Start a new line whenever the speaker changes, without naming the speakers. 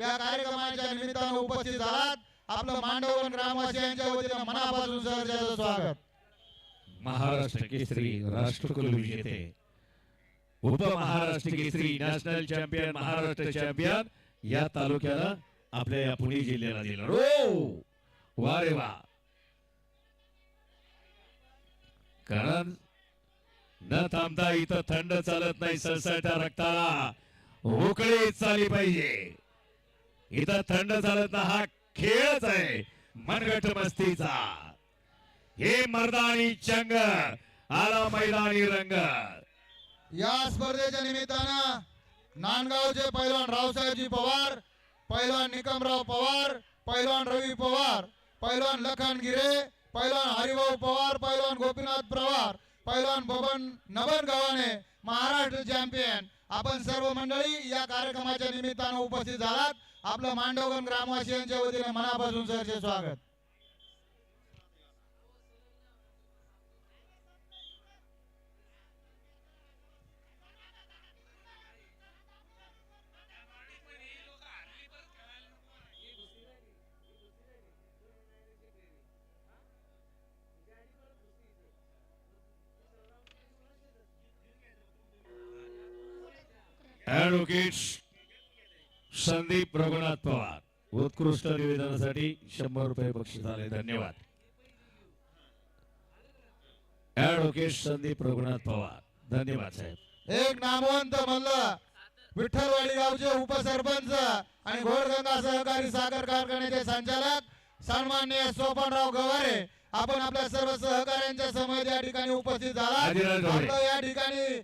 या कार्यक्रमाच्या निमित्तानं उपस्थित झालात आपलं मांडवगण ग्रामवासियांच्या वतीनं मनापासून सहर्षाचं स्वागत.
महाराष्ट्र केसरी राष्ट्रकुल विजेते उप Maharashtra Kesari national champion Maharashtra champion या तालुक्याला आपल्या या पुणे जिल्ह्याला दिलं. रो! वा रे वा. कारण न थांबता इथं थंड चालत नाही सळसळत्या रक्ताला. उकळी चाली पाहिजे. इथं थंड चालत ना हा खेळच आहे. मनगट मस्तीचा. हे मर्दानी चंग आला मैदानी रंग.
या स्पर्धेच्या निमित्तानं नांदगावचे पैलवान रावसाहेबजी पवार पैलवान निकमराव पवार पैलवान रवी पवार पैलवान लखन गिरे पैलवान हरिभाऊ पवार पैलवान गोपीनाथ पवार पैलवान बबन नबन गव्हाणे महाराष्ट्र चॅम्पियन आपण सर्व मंडळी या कार्यक्रमाच्या निमित्तानं उपस्थित झालात. आपलं मांडवगण ग्रामवासियांच्या वतीने मनापासून सरचे स्वागत.
ऍडव्होकेट संदीप रघुनाथ पवार. उत्कृष्ट निवेदनासाठी शंभर रुपये बक्षीस आले. धन्यवाद. ऍडव्होकेट संदीप रघुनाथ पवार. धन्यवाद साहेब.
एक नामवंत म्हणलं विठ्ठलवाडी गावचे उपसरपंच आणि घोडगंगा सहकारी साखर कारखान्याचे संचालक सन्माननीय सोपनराव गवारे. आपण आपल्या सर्व सहकाऱ्यांच्या समोर या ठिकाणी उपस्थित झाला या ठिकाणी